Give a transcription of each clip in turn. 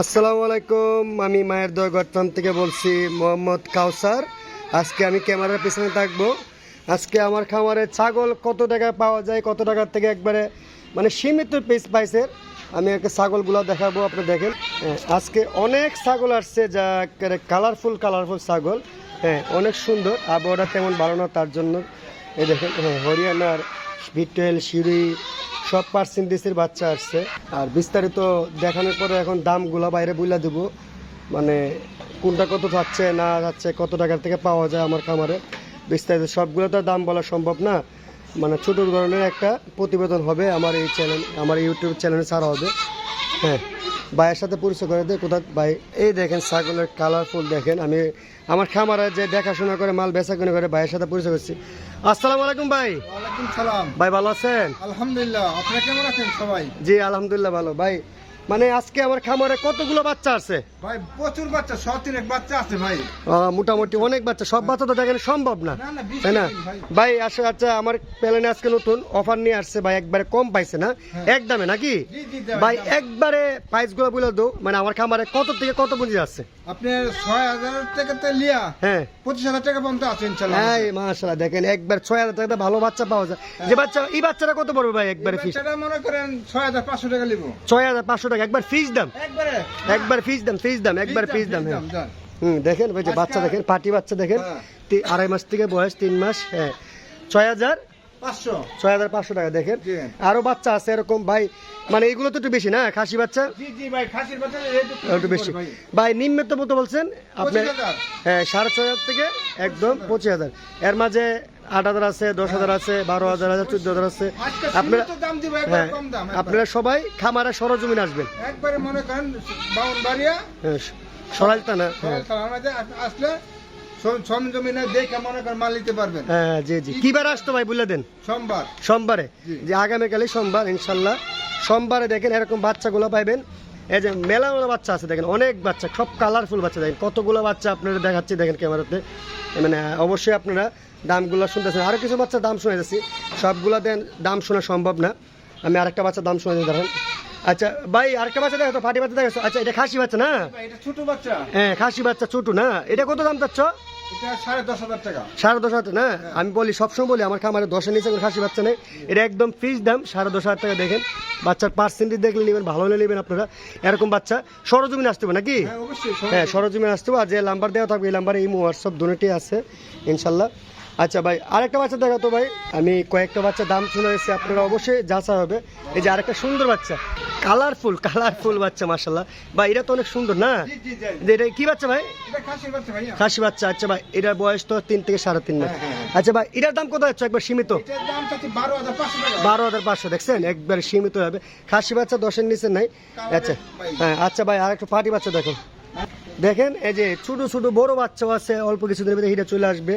আসসালামু আলাইকুম আমি মায়ের দয় গট্টাম থেকে বলছি মোহাম্মদ কাউসার। আজকে আমি ক্যামেরার পিছনে থাকব। আজকে আমার খামারে ছাগল কত টাকায় পাওয়া যায় কত টাকার থেকে একবারে মানে সীমিত পিস পাইসের আমি একটা ছাগলগুলো দেখাবো আপনি দেখেন। হ্যাঁ, আজকে অনেক ছাগল আসছে যা কালারফুল কালারফুল ছাগল। হ্যাঁ অনেক সুন্দর আবহাওয়াটা তেমন ভালো না তার জন্য এই দেখেন হ্যাঁ হরিয়ানার বিটেল সিঁড়ি সব পার্সেন্টেজের বাচ্চা আসছে। আর বিস্তারিত দেখানোর পরে এখন দামগুলো বাইরে বুঝলা দেবো। মানে কোনটা কত যাচ্ছে, না যাচ্ছে, কত টাকার থেকে পাওয়া যায় আমার খামারে। বিস্তারিত সবগুলো তো দাম বলা সম্ভব না। মানে ছোটো ধরনের একটা প্রতিবেদন হবে আমার এই চ্যানেল আমার ইউটিউব চ্যানেলে ছাড়া হবে। হ্যাঁ। ভাইয়ের সাথে পরিচয় করে দেয় কোথাও ভাই এই দেখেন ছাগলের কালারফুল দেখেন। আমি আমার খামারে যে দেখাশোনা করে মাল বেচা কিনে করে ভাইয়ের সাথে পরিচয় করছি। আসসালামু আলাইকুম ভাই। ওয়ালাইকুম সালাম। ভাই ভালো আছেন? আলহামদুলিল্লাহ আপনারা কেমন আছেন সবাই? জি আলহামদুলিল্লাহ ভালো। ভাই মানে আজকে আমার খামারে কতগুলো বাচ্চা আছে? ভাই প্রচুর বাচ্চা শ বাচ্চা আছে ভাই। মোটামুটি অনেক বাচ্চা সব বাচ্চা তো দেখেন সম্ভব না। তাই না? ভাই। আসলে আচ্ছা আমার প্যালেনে আজকে নতুন অফার নিয়ে আসছে ভাই একবারে কম পাইছে না? হ্যাঁ। এক দামে নাকি? ভাই একবারে প্রাইসগুলো বলে দো মানে আমার খামারে কত থেকে কত পুঁজি আছে? আপনার ছয় হাজার টাকা তো লিয়া হ্যাঁ। পঁচিশ হাজার টাকা পর্যন্ত আছে ইনশাল্লাহ হ্যাঁ মাশাআল্লাহ দেখেন একবার ছয় হাজার টাকা ভালো বাচ্চা পাওয়া যায়। যে বাচ্চা এই বাচ্চাটা কত পড়বে ভাই একবারে ফিস মনে করেন ছয় হাজার পাঁচশো টাকা নিব ছয় হাজার পাঁচশো টাকা একবার ফিস দাম। একবারে? একবার ফিস দাম ফিস দাম একবার ফিস দাম হ্যাঁ। হুম দেখেন ওই যে বাচ্চা দেখেন পাটি বাচ্চা দেখেন। আড়াই মাস থেকে বয়স তিন মাস হ্যাঁ। ছয় হাজার? পাঁচশো। ছয় হাজার পাঁচশো টাকা দেখেন। জি। আরও বাচ্চা আছে এরকম ভাই। মানে এগুলো তো একটু বেশি না খাসি বাচ্চা? একটু বেশি। ভাই। নিম্নত মতো বলছেন আপনি হ্যাঁ সাড়ে ছয় হাজার থেকে একদম পঁচিশ হাজার। এর মাঝে আট হাজার আছে দশ হাজার আছে বারো হাজার আছে চোদ্দ হাজার আছে। আপনারা হ্যাঁ। আপনারা সবাই খামারে সরজমিন আসবেন। একবারে মনে করেন হ্যাঁ হ্যাঁ। আমাদের আসলে সরঞ্জমিনে দেখে মনে করেন মাল নিতে পারবেন। হ্যাঁ জি জি। কিবার আসতো ভাই বলে দেন? সোমবার। সোমবারে? যে আগামীকালে সোমবার ইনশাল্লাহ। সোমবারে দেখেন এরকম বাচ্চাগুলো পাইবেন। এই যে মেলা মেলা বাচ্চা আছে দেখেন অনেক বাচ্চা সব কালারফুল বাচ্চা দেখেন কতগুলো বাচ্চা আপনারা দেখাচ্ছি দেখেন ক্যামেরাতে। মানে অবশ্যই আপনারা দামগুলো শুনতেছেন। আরও কিছু বাচ্চার দাম শুনে যাচ্ছি। সবগুলো দেন দাম শোনা সম্ভব না। আমি আরেকটা বাচ্চার দাম শুনে দেখেন। আচ্ছা ভাই আরেকটা বাচ্চা দেখো তো ফাটি বাচ্চা দেখো আচ্ছা এটা খাসি বাচ্চা না? এটা ছোট বাচ্চা। হ্যাঁ খাসি বাচ্চা ছোটো না? এটা কত দাম চাচ্ছ? সাড়ে দশ হাজার না? আমি বলি সবসময় বলি আমার খামারে দশের নিচে কোনো খাসি বাচ্চা নেই। এটা একদম ফিক্স দাম সাড়ে দশ হাজার টাকা দেখেন। বাচ্চার পার্সেন্টেজ দেখলে নেবেন ভালো হলে নেবেন আপনারা। এরকম বাচ্চা সরজমিন আসতে হবে নাকি? হ্যাঁ হ্যাঁ আসতে হবে। আর যে নাম্বার দেওয়া থাকবে এই নাম্বারে এই হোয়াটসঅ্যাপ দুটোটি আছে ইনশাল্লাহ। আচ্ছা ভাই আরেকটা বাচ্চা দেখো তো ভাই। আমি কয়েকটা বাচ্চা দাম শুনে এসেছি আপনারা অবশ্যই যাচা হবে। এই যে আরেকটা সুন্দর বাচ্চা কালারফুল কালারফুল বাচ্চা মাসাল্লাহ ভাই এটা তো অনেক সুন্দর না? এটা কি বাচ্চা ভাই? খাসি বাচ্চা আচ্ছা ভাই এটার বয়স তো তিন থেকে সাড়ে তিন মাস। হ্যাঁ, হ্যাঁ, হ্যাঁ। আচ্ছা ভাই এটার দাম কত হচ্ছে একবার সীমিত? বারো হাজার পাঁচশো দেখছেন? একবার সীমিত হবে। খাসি বাচ্চা দশের নিচে নাই। আচ্ছা হ্যাঁ আচ্ছা ভাই আর একটু পাটি বাচ্চা দেখুন দেখেন এই যে ছোট ছোট বড় বাচ্চাও আছে অল্প কিছুদিনের ভিতরে হিটা চলে আসবে।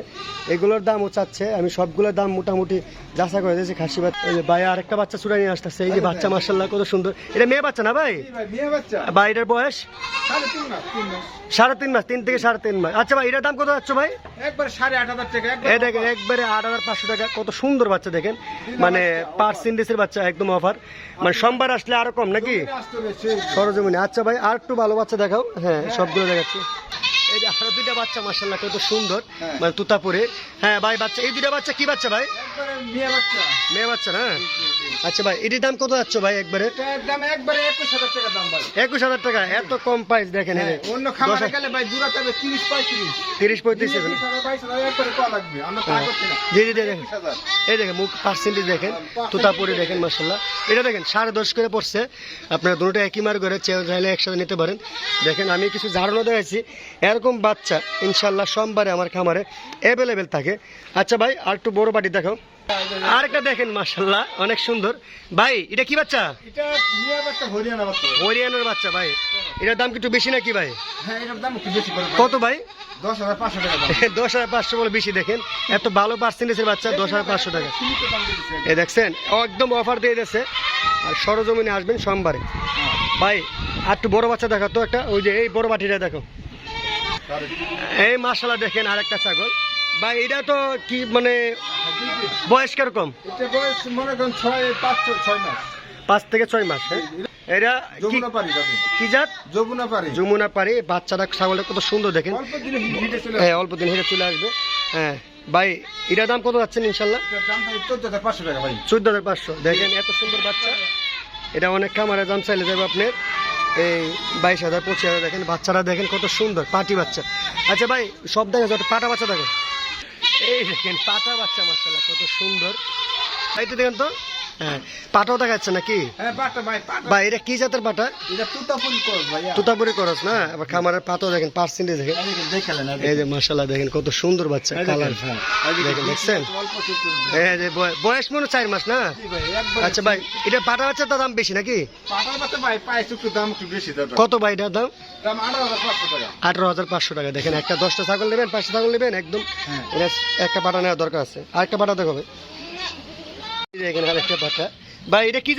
এগুলোর দামও চাচ্ছে আমি সবগুলোর দাম মোটামুটি যাচা করে দিয়েছি খাসি বাচ্চা। এই যে ভাই আরেকটা বাচ্চা চুড়া নিয়ে আসতেছে এই যে বাচ্চা মার্শাল্লাহ কত সুন্দর। এটা মেয়ে বাচ্চা না ভাই? ভাই বিয়ে বাচ্চা। ভাই এটার বয়স? সাড়ে তিন মাস তিন থেকে সাড়ে তিন মাস। আচ্ছা ভাই এটার দাম কত যাচ্ছে ভাই? একবার সাড়ে আট হাজার টাকা একবার এই দেখেন একবারে আট হাজার পাঁচশো টাকা কত সুন্দর বাচ্চা দেখেন। মানে পার্সেন্টেজের বাচ্চা একদম অফার। মানে সোমবার আসলে আরও কম নাকি? সরজমিনে। আচ্ছা ভাই আর একটু ভালো বাচ্চা দেখাও। হ্যাঁ সবগুলো দেখাচ্ছি এই যে আরও দুইটা বাচ্চা মার্শাল্লাহ কত সুন্দর। হ্যাঁ। মানে তুতাপুরে। হ্যাঁ ভাই বাচ্চা এই দুইটা বাচ্চা কি বাচ্চা ভাই? একবারে বাচ্চা। মেয়ে বাচ্চা না? আচ্ছা ভাই এটির দাম কত যাচ্ছে ভাই একবারে? দাম একবারে একুশ হাজার টাকা দাম ভাই। একুশ হাজার টাকা এত কম প্রাইস দেখেন এই হ্যাঁ, অন্য খামারে গেলে ভাই তিরিশ পঁয়ত্রিশ। তিরিশ পঁয়ত্রিশ জি জি দেখেন। এই দেখেন মুখ পার্সেন্টেজ দেখেন তুতাপুরি দেখেন। মার্শাল্লাহ এটা দেখেন সাড়ে দশ করে পড়ছে। আপনারা দুটো একই মার করে চাইলে একসাথে নিতে পারেন। দেখেন আমি কিছু ধারণা দেখাচ্ছি এরকম বাচ্চা ইনশাল্লাহ সোমবারে আমার খামারে অ্যাভেলেবেল থাকে। আচ্ছা ভাই আর একটু বড় বাটি দেখো আরেকটা দেখেন মার্শাল্লাহ অনেক সুন্দর। ভাই এটা কি বাচ্চা? হরিয়ানার বাচ্চা ভাই। এটার দাম একটু বেশি নাকি ভাই? হ্যাঁ। কত ভাই? দশ হাজার পাঁচশো বলে বেশি দেখেন। এত ভালো পার্সেন্টেজের বাচ্চা দশ হাজার পাঁচশো টাকা। এ দেখছেন একদম অফার দিয়ে দিয়েছে। আর সরজমিনে আসবেন সোমবারে। ভাই আর একটু বড় বাচ্চা দেখো তো একটা ওই যে এই বড় বাটিটা দেখো। এই মাসালা দেখেন আর একটা ছাগল। ভাই এটা তো কি মানে বয়স কীরকম? পাঁচ থেকে ছয় মাস হ্যাঁ? এটা কি- যমুনা পারি যাবে জাত? যমুনা পারি যমুনা পারি বাচ্চাটা ছাগলটা কত সুন্দর দেখেন। অল্প দিনে হিটে চলে হ্যাঁ অল্প দিন হেঁটে চলে আসবে। হ্ঁ ভাই এটার দাম কত যাচ্ছেন ইনশাল্লাহ এটার চোদ্দ হাজার পাঁচশো টাকা ভাই। চোদ্দ হাজার পাঁচশো। দেখেন এত সুন্দর বাচ্চা। এটা অনেক দাম চাইলে যাবে আপনার। এই বাইশ হাজার, পঁচিশ হাজার দেখেন, বাচ্চারা দেখেন কত সুন্দর, পাটি বাচ্চা। আচ্ছা ভাই, সব দেখেন, যত পাটা বাচ্চা দেখেন। এই দেখেন, পাটা বাচ্চা মার্শাল্লাহ কত সুন্দর। এই তো দেখেন তো। হ্যাঁ পাটাও দেখাচ্ছে নাকি? হ্যাঁ ভাই এটা কি জাতের পাটা? তুতাপুরি করস না? আবার খামারের পাতাও দেখেন পার্সেন্টেজ দেখেন। এই যে মার্শাল্লাহ দেখেন কত সুন্দর বাচ্চা কালার হ্যাঁ। দেখেন, দেখেন, দেখছেন? এই যে বয়স মনে চার মাস না? আচ্ছা ভাই এটা পাটা বাচ্চার তো দাম বেশি নাকি? পাটার বাচ্চা চুক্তির দাম বেশি দাদা কত ভাই এটার দাম? আঠারো হাজার পাঁচশো টাকা। দেখেন একটা দশটা ছাগল নেবেন পাঁচটা ছাগল নেবেন একদম। হ্যাঁ। একটা পাটা নেওয়ার দরকার আছে। আর একটা পাটা দেখাবে। এখানে আরেকটা পাটা ভাই এটা কি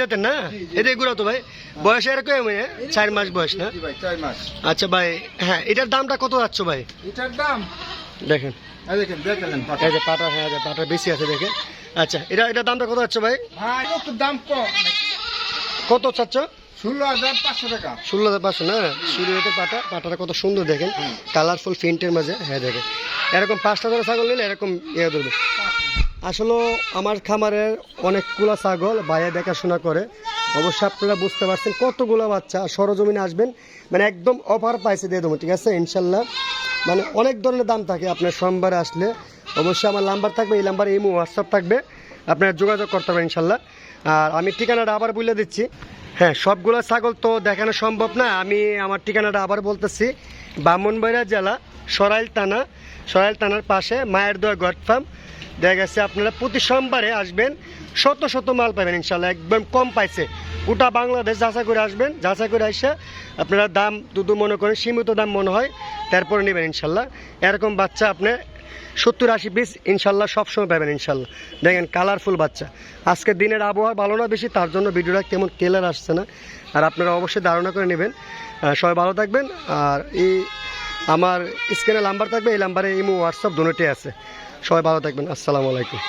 জাতের না? এটা এগুলো তো ভাই। বয়স এরকম মানে চার মাস বয়স না? আচ্ছা ভাই হ্যাঁ এটার দামটা কত যাচ্ছ ভাই? এটার দাম? দেখেন। এই দেখেন দেখালেন পাটা হ্যাঁ পাটা বেশি আছে দেখেন। আচ্ছা এটা এটার দামটা কত যাচ্ছে ভাই? দাম কম। কত চাচ্ছ? ষোলো হাজার পাঁচশো টাকা। ষোলো হাজার পাঁচশো না? শিরু পাটা পাটাটা কত সুন্দর দেখেন। কালারফুল প্রিন্টের মাঝে হ্যাঁ দেখেন। এরকম পাঁচটা ধরে ছাগল নিলে এরকম ইয়ে ধরবে। আসলে আমার খামারের অনেকগুলো ছাগল বাইরে দেখাশোনা করে। অবশ্যই আপনারা বুঝতে পারছেন কতগুলো বাচ্চা সরজমিনে আসবেন। মানে একদম অফার পাইছে দিয়ে দেবো, ঠিক আছে? ইনশাল্লাহ। মানে অনেক ধরনের দাম থাকে আপনার সোমবারে আসলে। অবশ্যই আমার নাম্বার থাকবে, এই নাম্বারে ইমো, হোয়াটসঅ্যাপ থাকবে। আপনারা যোগাযোগ করতে পারেন ইনশাল্লাহ। আর আমি ঠিকানাটা আবার বলে দিচ্ছি। হ্যাঁ সবগুলো ছাগল তো দেখানো সম্ভব না। আমি আমার ঠিকানাটা আবার বলতেছি। ব্রাহ্মণবাড়িয়া জেলা, সরাইল থানা, সরাইল থানার পাশে মায়ের দোয়া গড ফার্ম। দেখা গেছে আপনারা প্রতি সোমবারে আসবেন, শত শত মাল পাবেন ইনশাল্লাহ, একদম কম পাইছে। গোটা বাংলাদেশ যাচাই করে আসবেন, যাচাই করে আসে আপনারা দাম দুদু মনে করেন, সীমিত দাম মনে হয়, তারপরে নেবেন ইনশাল্লাহ। এরকম বাচ্চা আপনি সত্তর আশি পিস ইনশাল্লাহ সবসময় পাবেন, ইনশাল্লাহ। দেখেন কালারফুল বাচ্চা। আজকে দিনের আবহাওয়া ভালো না বেশি, তার জন্য ভিডিওটা কেমন কেলার আসছে না। আর আপনারা অবশ্যই ধারণা করে নেবেন। সবাই ভালো থাকবেন। আর এই আমার স্ক্রিনে নাম্বার থাকবে, এই নাম্বারে ইমো হোয়াটসঅ্যাপ দুটোই আছে। সবাই ভালো থাকবেন। আসসালামু আলাইকুম।